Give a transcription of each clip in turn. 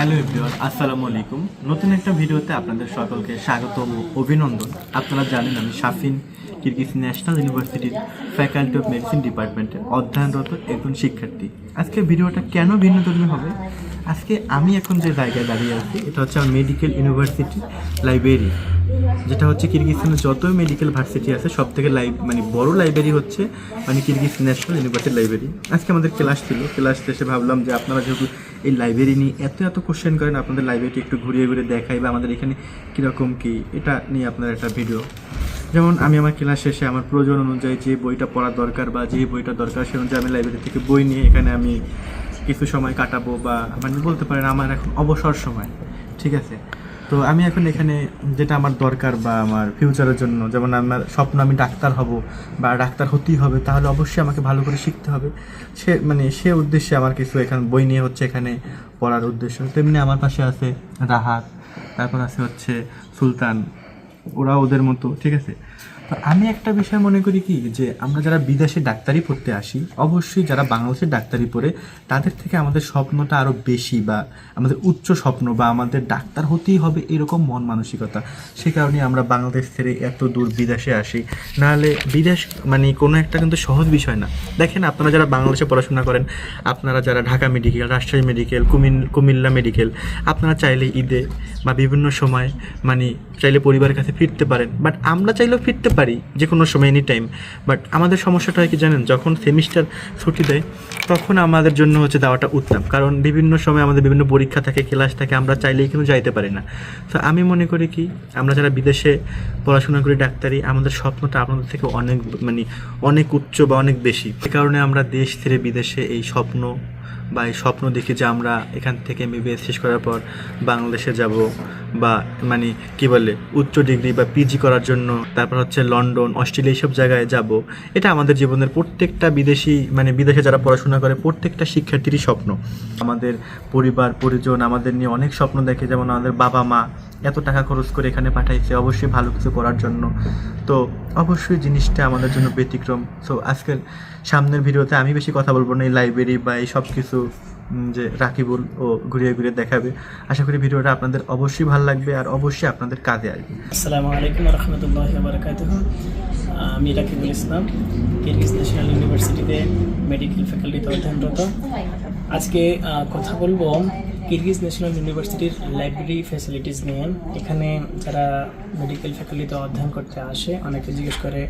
Hello everyone আসসালামু আলাইকুম। নতুন একটা ভিডিওতে আপনাদের সকলকে স্বাগত ও অভিনন্দন। আপনারা জানেন আমি শাফিন কিরগিজ ন্যাশনাল ইউনিভার্সিটির ফ্যাকাল্টি অফ মেডিসিন ডিপার্টমেন্টে অধ্যয়নরত একজন শিক্ষার্থী। আজকে ভিডিওটা কেন ভিন্ন ভিন্নধর্মী হবে? আজকে আমি এখন যে জায়গায় দাঁড়িয়ে আছি, এটা হচ্ছে মেডিকেল ইউনিভার্সিটি লাইব্রেরি। যেটা হচ্ছে কিরগিস্তানের যত মেডিকেল ভার্সিটি আছে সব থেকে লাইভ মানে বড় লাইব্রেরি হচ্ছে মানে কিরগিজ ন্যাশনাল ইউনিভার্সিটি লাইব্রেরি আজকে আমাদের ক্লাস ছিল ক্লাস শেষে ভাবলাম যে আপনারা যেহেতু এই লাইব্রেরি নিয়ে এত এত কোশ্চেন করেন, আপনাদের লাইব্রেরিটি একটু ঘুরিয়ে ঘুরে দেখাই বা আমাদের এখানে কীরকম কী, এটা নিয়ে আপনার একটা ভিডিও যেমন আমি আমার ক্লাস শেষে আমার প্রয়োজন অনুযায়ী যে বইটা পড়ার দরকার বা যে বইটা দরকার, সে অনুযায়ী আমি লাইব্রেরি থেকে বই নিয়ে এখানে আমি কিছু সময় কাটাবো বা মানে বলতে পারেন আমার এখন অবসর সময়, ঠিক আছে? তো আমি এখন এখানে যেটা আমার দরকার বা আমার ফিউচারের জন্য, যেমন আমার স্বপ্ন আমি ডাক্তার হব বা ডাক্তার হতেই হবে, তাহলে অবশ্যই আমাকে ভালো করে শিখতে হবে। সে মানে সে উদ্দেশ্যে আমার কিছু এখানে বই নিয়ে হচ্ছে এখানে পড়ার উদ্দেশ্য। তেমনি আমার পাশে আছে রাহাত, তারপর আছে হচ্ছে সুলতান ওরা ওদের মতো, ঠিক আছে? তো আমি একটা বিষয় মনে করি কি, যে আমরা যারা বিদেশে ডাক্তারি পড়তে আসি, অবশ্যই যারা বাংলাদেশের ডাক্তারি পড়ে, তাদের থেকে আমাদের স্বপ্নটা আরও বেশি বা আমাদের উচ্চ স্বপ্ন বা আমাদের ডাক্তার হতেই হবে এরকম মন মানসিকতা। সে কারণে আমরা বাংলাদেশ ছেড়ে এত দূর বিদেশে আসি। নাহলে বিদেশ মানে কোনো একটা কিন্তু সহজ বিষয় না। দেখেন আপনারা যারা বাংলাদেশে পড়াশোনা করেন, আপনারা যারা ঢাকা মেডিকেল, রাজশাহী মেডিকেল, কুমিন, কুমিল্লা মেডিকেল, আপনারা চাইলে ঈদে বা বিভিন্ন সময় মানে চাইলে পরিবারের কাছে ফিরতে পারেন। বাট আমরা চাইলেও ফিরতে পারি যে কোনো সময় এনি টাইম বাট আমাদের সমস্যাটা হয় কি জানেন? যখন সেমিস্টার ছুটি দেয়, তখন আমাদের জন্য হচ্ছে দেওয়াটা উত্তম। কারণ বিভিন্ন সময় আমাদের বিভিন্ন পরীক্ষা থাকে ক্লাস থাকে, আমরা চাইলেই কিন্তু যাইতে পারি না। তো আমি মনে করি কি, আমরা যারা বিদেশে পড়াশোনা করি ডাক্তারি, আমাদের স্বপ্নটা আপনাদের থেকে অনেক মানে অনেক উচ্চ বা অনেক বেশি। সে কারণে আমরা দেশ ছেড়ে বিদেশে এই স্বপ্ন বা এই স্বপ্ন দেখি যে আমরা এখান থেকে এমবিবিএস শেষ করার পর বাংলাদেশে যাব বা মানে কি বলে উচ্চ ডিগ্রি বা পিজি করার জন্য, তারপর হচ্ছে লন্ডন, অস্ট্রেলিয়া এইসব জায়গায় যাব। এটা আমাদের জীবনের প্রত্যেকটা বিদেশি মানে বিদেশে যারা পড়াশোনা করে, প্রত্যেকটা শিক্ষার্থীরই স্বপ্ন। আমাদের পরিবার, পরিজন আমাদের নিয়ে অনেক স্বপ্ন দেখে, যেমন আমাদের বাবা মা এত টাকা খরচ করে এখানে পাঠাইছে, অবশ্যই ভালো কিছু করার জন্য। তো অবশ্যই জিনিসটা আমাদের জন্য ব্যতিক্রম। সো আজকের সামনের ভিডিওতে আমি বেশি কথা বলব না, এই লাইব্রেরি বা এই সব কিছু যে রাকিবুল ও ঘুরিয়ে ঘুরিয়ে দেখাবে। আশা করি ভিডিওটা আপনাদের অবশ্যই ভালো লাগবে আর অবশ্যই আপনাদের কাজে আসবে। আসসালামু আলাইকুম রহমতুল্লাহ আমি রাকিবুল ইসলাম, কিরগিজ ন্যাশনাল ইউনিভার্সিটিতে মেডিকেল ফ্যাকাল্টিতে অধ্যয়নরত আজকে কথা বলব কিরগিজ ন্যাশনাল ইউনিভার্সিটির লাইব্রেরি ফ্যাসিলিটিস নিয়ে, এখানে যারা মেডিকেল ফ্যাকাল্টিতে অধ্যয়ন করতে আসে, অনেকে জিজ্ঞেস করে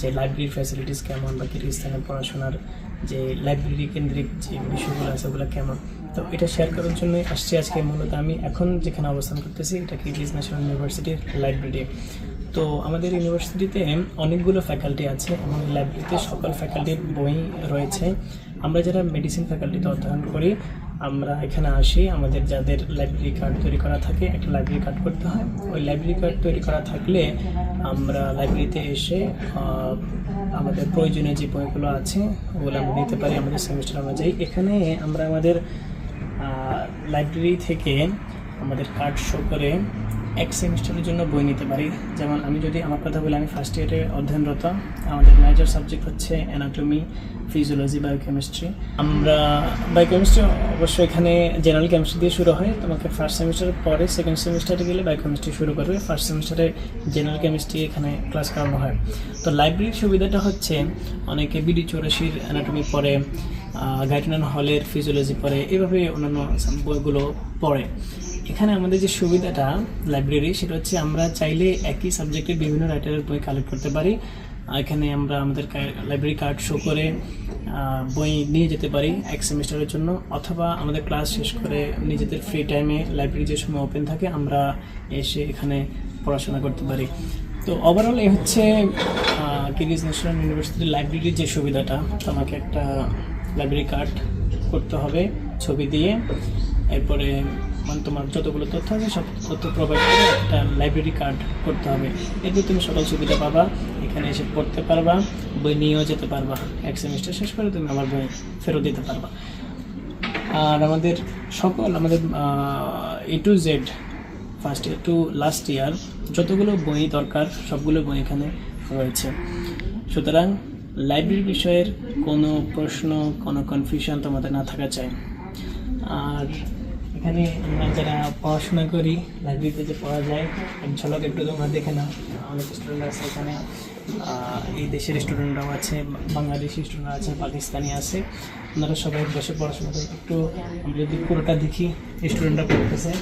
যে লাইব্রেরির ফ্যাসিলিটিস কেমন বা কিরগিস্তানের পড়াশোনার যে লাইব্রেরি কেন্দ্রিক যে বিষয়গুলো আছে, ওগুলো কেমন? তো এটা শেয়ার করার জন্য আসছি আজকে। মূলত আমি এখন যেখানে অবস্থান করতেছি, এটা কিরগিজ ন্যাশনাল ইউনিভার্সিটির লাইব্রেরি তো আমাদের ইউনিভার্সিটিতে অনেকগুলো ফ্যাকাল্টি আছে এবং লাইব্রেরিতে সকল ফ্যাকাল্টির বই রয়েছে। আমরা যারা মেডিসিন ফ্যাকাল্টিতে অধ্যয়ন করি, আমরা এখানে আসি। আমাদের যাদের লাইব্রেরি কার্ড তৈরি করা থাকে, একটা লাইব্রেরি কার্ড করতে হয়। ওই লাইব্রেরি কার্ড তৈরি করা থাকলে আমরা লাইব্রেরিতে এসে আমাদের প্রয়োজনীয় যে বইগুলো আছে, ওগুলো আমরা নিতে পারি আমাদের সেমিস্টার অনুযায়ী। এখানে আমরা আমাদের লাইব্রেরি থেকে আমাদের কার্ড শো করে এক সেমিস্টারের জন্য বই নিতে পারি। যেমন আমি যদি আমার কথা বলি, আমি ফার্স্ট ইয়ারে অধ্যয়নরত। আমাদের মেজর সাবজেক্ট হচ্ছে অ্যানাটমি ফিজিওলজি বায়োকেমিস্ট্রি আমরা বায়োকেমিস্ট্রি অবশ্য এখানে জেনারেল কেমিস্ট্রি দিয়ে শুরু হয়। তোমাকে ফার্স্ট সেমিস্টারের পরে সেকেন্ড সেমিস্টারে গেলে বায়োকেমিস্ট্রি শুরু করবে। ফার্স্ট সেমিস্টারে জেনারেল কেমিস্ট্রি এখানে ক্লাস করানো হয়। তো লাইব্রেরির সুবিধাটা হচ্ছে, অনেকে বিডি চৌরাশির অ্যানাটমি পড়ে গাইডলাইন হলের ফিজিওলজি পড়ে, এভাবে অন্যান্য বইগুলো পড়ে। এখানে আমাদের যে সুবিধাটা লাইব্রেরি সেটা হচ্ছে আমরা চাইলে একই সাবজেক্টের বিভিন্ন রাইটারের বই কালেক্ট করতে পারি। এখানে আমরা আমাদের লাইব্রেরি কার্ড শো করে বই নিয়ে যেতে পারি এক সেমিস্টারের জন্য, অথবা আমাদের ক্লাস শেষ করে নিজেদের ফ্রি টাইমে লাইব্রেরি যে সময় ওপেন থাকে, আমরা এসে এখানে পড়াশোনা করতে পারি। তো ওভারঅল এই হচ্ছে কিরিজ ন্যাশনাল ইউনিভার্সিটির লাইব্রেরির যে সুবিধাটা তোমাকে একটা লাইব্রেরি কার্ড করতে হবে ছবি দিয়ে। এরপরে মানে তোমার যতগুলো তথ্য আছে, সব তথ্য প্রোভাইড করে একটা লাইব্রেরি কার্ড করতে হবে। এতে তুমি সকল সুবিধা পাবা, এখানে এসে পড়তে পারবা, বই নিয়েও যেতে পারবা। এক সেমিস্টার শেষ করে তুমি আমার বই ফেরত দিতে পারবা। আর আমাদের সকল, আমাদের A to Z first year to last year যতগুলো বই দরকার, সবগুলো বই এখানে রয়েছে। সুতরাং লাইব্রেরি বিষয়ের কোনো প্রশ্ন, কোনো কনফিউশন তোমাদের না থাকা চাই। আর এখানে আমরা যারা পড়াশোনা করি লাইব্রেরিতে যে পড়া যায় ঝলক একটু তোমরা দেখে নাও। অনেক স্টুডেন্ট আছে এখানে। এই দেশের স্টুডেন্টরাও আছে, বাংলাদেশি স্টুডেন্ট আছে, পাকিস্তানি আছে। ওনারা সবাই বসে পড়াশোনা করে। একটু আমরা যদি পুরোটা দেখি স্টুডেন্টরা পড়তেছে।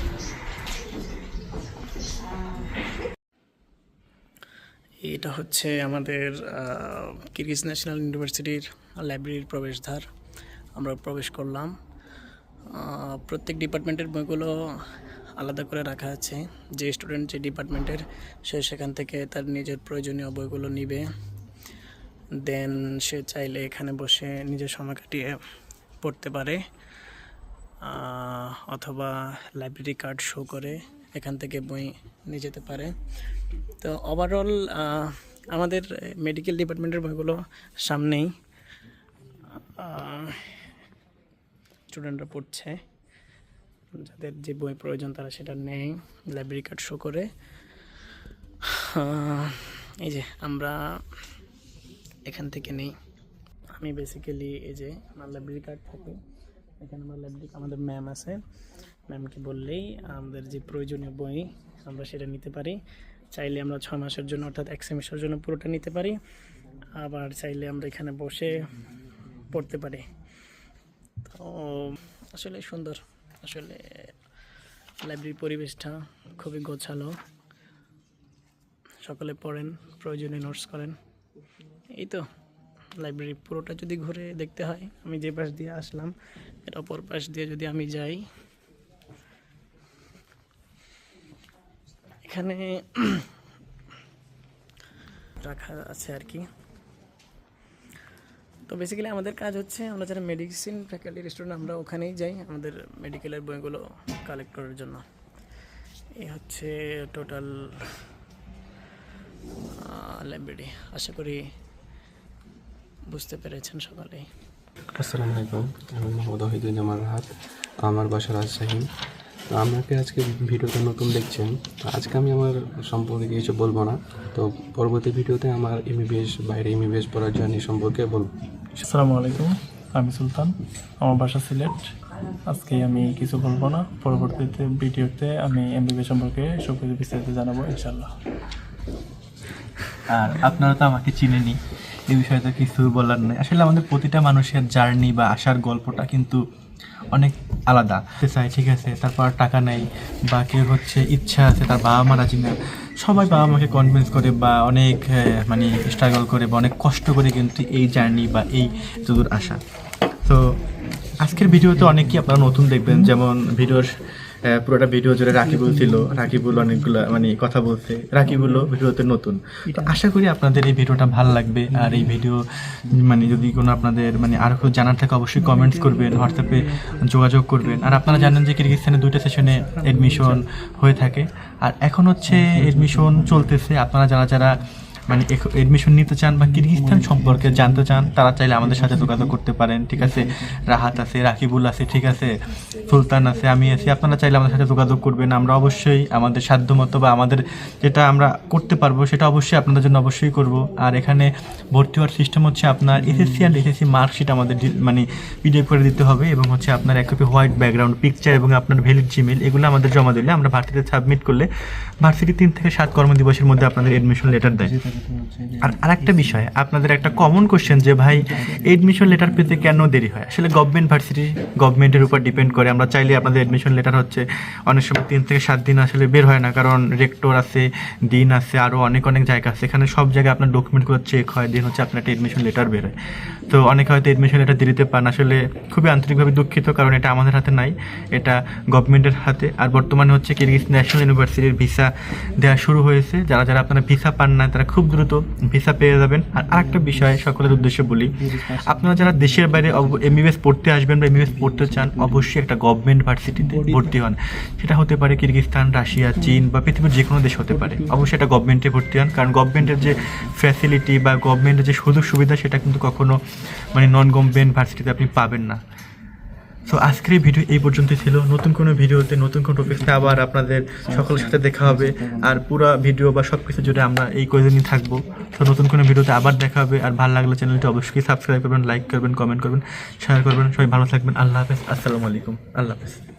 এটা হচ্ছে আমাদের কিরগিজ ন্যাশনাল ইউনিভার্সিটির লাইব্রেরির প্রবেশদ্বার। আমরা প্রবেশ করলাম। প্রত্যেক ডিপার্টমেন্টের বইগুলো আলাদা করে রাখা আছে। যে স্টুডেন্ট যে ডিপার্টমেন্টের সে সেখান থেকে তার নিজের প্রয়োজনীয় বইগুলো নিবে। দেন সে চাইলে এখানে বসে নিজের সময় কাটিয়ে পড়তে পারে। অথবা লাইব্রেরি কার্ড শো করে এখান থেকে বই নিয়ে যেতে পারে। তো ওভারঅল আমাদের মেডিকেল ডিপার্টমেন্টের বইগুলো সামনেই। স্টুডেন্টরা পড়ছে। যাদের যে বই প্রয়োজন তারা সেটা নেয় লাইব্রেরি কার্ড শো করে। এই যে আমরা এখান থেকে নেই। আমি বেসিক্যালি এই যে আমার লাইব্রেরি কার্ড থাকে। এখানে আমার লাইব্রেরি আমাদের ম্যাম আছে। ম্যামকে বললেই আমাদের যে প্রয়োজনীয় বই আমরা সেটা নিতে পারি। চাইলে আমরা ছয় মাসের জন্য অর্থাৎ এক সেমিস্টারের জন্য পুরোটা নিতে পারি। আবার চাইলে আমরা এখানে বসে পড়তে পারি। তো আসলে সুন্দর। আসলে লাইব্রেরির পরিবেশটা খুবই গোছালো। সকলে পড়েন, প্রয়োজনে নোটস করেন। এই তো, লাইব্রেরি পুরোটা যদি ঘুরে দেখতে হয়, আমি যে পাশ দিয়ে আসলাম, এর অপর পাশ দিয়ে যদি আমি যাই, এখানে রাখা আছে আর কি। তো বেসিক্যালি আমাদের কাজ হচ্ছে আমরা যারা মেডিসিন ফ্যাকাল্টির স্টুডেন্ট আমরা ওখানেই যাই আমাদের মেডিকেলের বইগুলো কালেক্ট করার জন্য। এই হচ্ছে টোটাল লাইব্রেরি আশা করি বুঝতে পেরেছেন সকালেই। আসসালামু আলাইকুম, আমি মোহাম্মদ ওহিদুজ্জামান রাহাত আমার বাসা রাজশাহী। তো আমাকে আজকে ভিডিওতে নতুন দেখছেন আজকে আমি আমার সম্পর্কে কিছু বলব না। তো পরবর্তী ভিডিওতে আমার এমবিবিএস বাইরে এমবিবিএস পড়ার জার্নি সম্পর্কে বলব। আসসালামু আলাইকুম, আমি সুলতান। আমার বাসা সিলেট। আজকে আমি কিছু বলব না। পরবর্তীতে ভিডিওতে আমি এমবিবি সম্পর্কে সব কিছু বিস্তারিত জানাব ইনশাল্লাহ আর আপনারা তো আমাকে চিনেনি এই বিষয়ে তো কিছু বলার নেই। আসলে আমাদের প্রতিটা মানুষের জার্নি বা আসার গল্পটা কিন্তু অনেক আলাদা। চাই ঠিক আছে, তারপর টাকা নেই বা কেউ হচ্ছে ইচ্ছা আছে তার বাবা মা রাজি না। সবাই বাবা মাকে কনভিন্স করে বা অনেক মানে স্ট্রাগল করে বা অনেক কষ্ট করে কিন্তু এই জার্নি বা এই দূর আসা। তো আজকের ভিডিওতে অনেকেই আপনারা নতুন দেখবেন, যেমন ভিডিওর পুরোটা ভিডিও জুড়ে রাকিবুল ছিল। রাকিবুল অনেকগুলো মানে কথা বলছে। রাকিবুলও ভিডিওতে নতুন। তো আশা করি আপনাদের এই ভিডিওটা ভালো লাগবে। আর এই ভিডিও মানে যদি কোনো আপনাদের মানে আরও কিছু জানার থাকে অবশ্যই কমেন্টস করবেন হোয়াটসঅ্যাপে যোগাযোগ করবেন। আর আপনারা জানেন যে কিরগিস্তানে দুইটা সেশনে এডমিশন হয়ে থাকে। আর এখন হচ্ছে এডমিশন চলতেছে। আপনারা যারা যারা মানে এডমিশন নিতে চান বা কিরগিস্তান সম্পর্কে জানতে চান, তারা চাইলে আমাদের সাথে যোগাযোগ করতে পারেন, ঠিক আছে? রাহাত আছে, রাকিবুল আছে, ঠিক আছে? সুলতান আছে, আমি আছি, আপনারা চাইলে আমাদের সাথে যোগাযোগ করবেন। আমরা অবশ্যই আমাদের সাধ্যমতো বা আমাদের যেটা আমরা করতে পারব, সেটা অবশ্যই আপনাদের জন্য অবশ্যই করব। আর এখানে ভর্তি হওয়ার সিস্টেম হচ্ছে আপনার এসএসসি অ্যান্ড এসএসসি মার্কশিট আমাদের মানে পিডিএফ করে দিতে হবে এবং হচ্ছে আপনার এক কপি হোয়াইট ব্যাকগ্রাউন্ড পিকচার এবং আপনার ভ্যালিড জিমেল এগুলো আমাদের জমা দিলে আমরা ভার্সিটিতে সাবমিট করলে ভার্সিটি তিন থেকে সাত কর্মদিবসের মধ্যে আপনাদের এডমিশন লেটার দেয়। আর আরেকটা বিষয়, আপনাদের একটা কমন কোশ্চেন যে ভাই এডমিশন লেটার পেতে কেন দেরি হয়? আসলে গভর্নমেন্ট ভার্সিটি গভর্নমেন্টের উপর ডিপেন্ড করে। আমরা চাইলে আপনাদের এডমিশন লেটার হচ্ছে, অনেক সময় তিন থেকে সাত দিন আসলে বের হয় না, কারণ রেক্টর আছে দিন আছে আরও অনেক অনেক জায়গা আছে। এখানে সব জায়গায় আপনার ডকুমেন্টগুলো চেক হয় দিন হচ্ছে আপনার একটা এডমিশন লেটার বের হয়। তো অনেকে হয়তো এডমিশন লেটার দিতে পান। আসলে খুবই আন্তরিকভাবে দুঃখিত, কারণ এটা আমাদের হাতে নাই, এটা গভর্নমেন্টের হাতে। আর বর্তমানে হচ্ছে কিরগিজ ন্যাশনাল ইউনিভার্সিটির ভিসা দেওয়া শুরু হয়েছে। যারা যারা আপনারা ভিসা পান না, তারা খুব দ্রুত ভিসা পেয়ে যাবেন। আর আরেকটা বিষয় সকলের উদ্দেশ্যে বলি আপনারা যারা দেশের বাইরে এমবিবিএস পড়তে আসবেন বা এমবিবিএস পড়তে চান অবশ্যই একটা গভর্নমেন্ট ভার্সিটিতে ভর্তি হন। সেটা হতে পারে কিরগিস্তান রাশিয়া চীন বা পৃথিবীর যে কোনো দেশ হতে পারে। অবশ্যই এটা গভর্নমেন্টে ভর্তি হন। কারণ গভর্নমেন্টের যে ফ্যাসিলিটি বা গভর্নমেন্টের যে সুযোগ সুবিধা সেটা কিন্তু কখনো মানে নন গভর্নমেন্ট ভার্সিটিতে আপনি পাবেন না। সো আজকের ভিডিও এই পর্যন্তই ছিল। নতুন কোনো ভিডিওতে নতুন কোনো টপিকতে আবার আপনাদের সকলের সাথে দেখা হবে। আর পুরো ভিডিও বা সব কিছু জুড়ে আমরা এই কয়েকদিনই থাকব। তো নতুন কোনো ভিডিওতে আবার দেখা হবে। আর ভালো লাগলে চ্যানেলটি অবশ্যই সাবস্ক্রাইব করবেন লাইক করবেন কমেন্ট করবেন শেয়ার করবেন। সবাই ভালো থাকবেন। আল্লাহ হাফেজ। আসসালামু আলাইকুম। আল্লাহ হাফেজ।